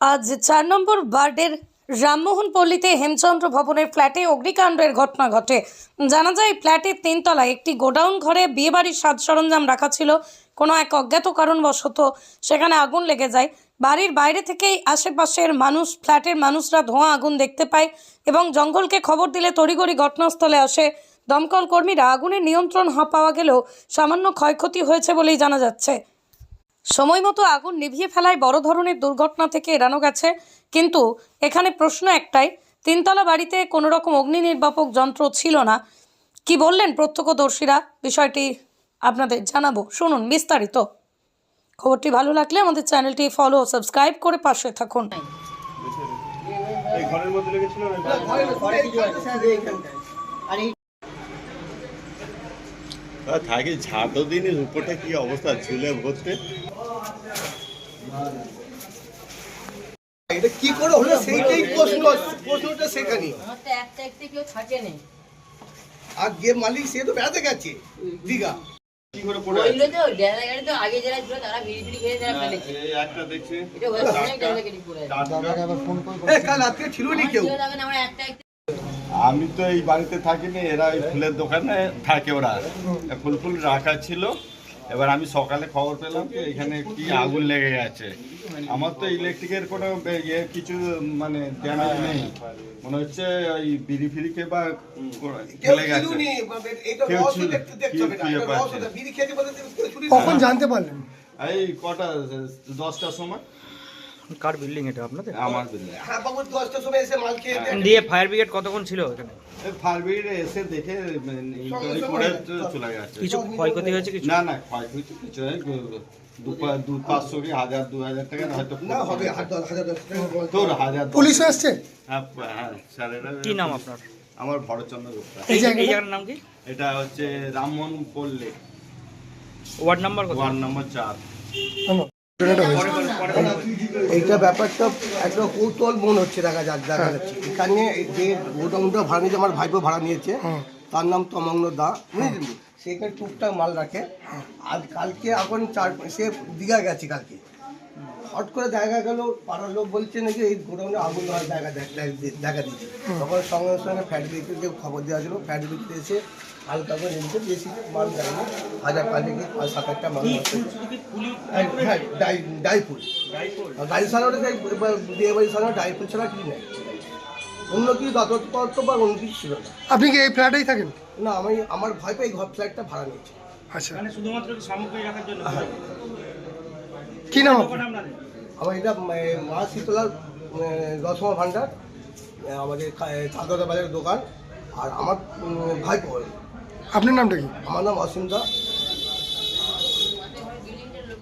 আজ চার নম্বর বার্ডের রামমোহন পল্লীতে হেমচন্দ্র ভবনের ফ্ল্যাটে অগ্নিকাণ্ডের ঘটনা ঘটে। জানা যায়, ফ্ল্যাটের তিনতলায় একটি গোডাউন ঘরে বিয়েবাড়ির সাজ সরঞ্জাম রাখা ছিল। কোনো এক অজ্ঞাত কারণবশত সেখানে আগুন লেগে যায়। বাড়ির বাইরে থেকেই আশেপাশের মানুষ, ফ্ল্যাটের মানুষরা ধোঁয়া আগুন দেখতে পায় এবং জঙ্গলকে খবর দিলে তড়িঘড়ি ঘটনাস্থলে আসে। দমকল কর্মীরা আগুনের নিয়ন্ত্রণ পাওয়া গেলেও সামান্য ক্ষয়ক্ষতি হয়েছে বলেই জানা যাচ্ছে। সময় মতো আগুন নিভিয়ে ফেলায় বড় ধরনের দুর্ঘটনা থেকে এড়ানো গেছে। কিন্তু এখানে প্রশ্ন একটাই তিনতলা বাড়িতে কোনো রকম অগ্নি নির্বাপক যন্ত্র ছিল না। কি বললেন প্রত্যক্ষদর্শীরা? বিষয়টি আপনাদের জানাব। শুনুন বিস্তারিত। খবরটি ভালো লাগলে আমাদের চ্যানেলটি ফলো সাবস্ক্রাইব করে পাশে থাকুন। ঘরের মধ্যে লেগেছিল থাকে ঝাড় তো দিনই উপরটা কি অবস্থা? ঝুলে ভরতে। এটা কি করে হলো? সেইটাই প্রশ্ন প্রশ্নটা সেখানে আর যে মালিক সে তো বেড়াতে গেছে দীঘা। কি করে পড়ে ওইগুলো তো ডেলা গাড়ি তো আগে যারা ছিল তারা বিড়ি বিড়ি খেয়ে তারা ফেলেছে। এই একটা দেখছি। আমি তো এই বাড়িতে থাকিনি এরা ওই ফুলের দোকানে থাকে ওরা। ফুল ফুল রাখা ছিল। এবার আমি সকালে খবর পেলাম যে এখানে কি আগুন লেগে গেছে। আমার তো ইলেকট্রিকের কোনো ইয়ে কিছু মানে ড্যামেজ নেই। মনে হচ্ছে ওই বিড়ি ফিরি ফিরিকে বা ফেলে গেছে। কখন জানতে পারলেন? এই কটা দশটার সময়। কার বিল্ডিং এটা আপনাদের? আমার হ্যাঁ বাবু দশটার সময় এসে মাল খেয়ে দেয়। দিয়ে ফায়ার ব্রিগেড কতক্ষণ ছিল এখানে ফায়ার ব্রিগেড এসে দেখে ইনকোয়ারি করে চলে গেছে। কিছু ক্ষয়ক্ষতি হয়েছে কিছু? না না ক্ষয়ক্ষতি কিছু নেই। দু পাঁচশো কি হাজার দু হাজার টাকা হয়তো না হবে হাজার দশ হাজার দশ টাকা বলতে তোর হাজার দশ- এসছে? হ্যাঁ হ্যাঁ স্যারেরা কি নাম আপনার? আমার ভরতচন্দ্র গুপ্তা। এই এই জায়গার নাম কি? এটা হচ্ছে Rammohan Palle. Ward number ward number চার। এইটা ব্যাপারটা একটা কৌতূহল মন হচ্ছে দেখা যা দেখা যাচ্ছে। এখানে যে গোডাউনটা ভাড়া নিয়েছে আমার ভাইপো ভাড়া নিয়েছে তার নাম তমগ্ন দা বুঝলি সেখানে টুকটাক মাল রাখে। আর কালকে এখন চার সে দীঘা গেছে কালকে। হট করে দেখা গেল পাড়ার লোক বলছে নাকি এই গোডাউনে আগুন দেওয়ার জায়গা দেখ- দিচ্ছে তখন সঙ্গে সঙ্গে ফ্যাট ফ্যাক্টরিতে খবর দেওয়া ছিল ফ্যাক্টরিতে এসে হালকা করে নিতে বেশি মাল দেয়নি। হাজার পাঁচে কি পাঁচ সাত একটা মাল আছে। হ্যাঁ, হ্যাঁ ডাই বিয়ে বাড়ি সারানো ডাই ফুল ছাড়া কি নেই? অন্য কিছু দাতত্ব বা অন্য কিছু ছিল না। আপনি কি এই ফ্ল্যাটেই থাকেন? না আমি আমার ভাইপো এই ঘর ফ্ল্যাটটা ভাড়া নিয়েছে। আচ্ছা। মানে শুধুমাত্র সামগ্রী রাখার জন্য? কি নাম আপনার? আমার এটা মা শীতলার দশমা ভাণ্ডার আমাদের কালকাতা বাজারের দোকান আর আমার ভাইপো আপনার নামটা কি? আমার নাম অসীম দা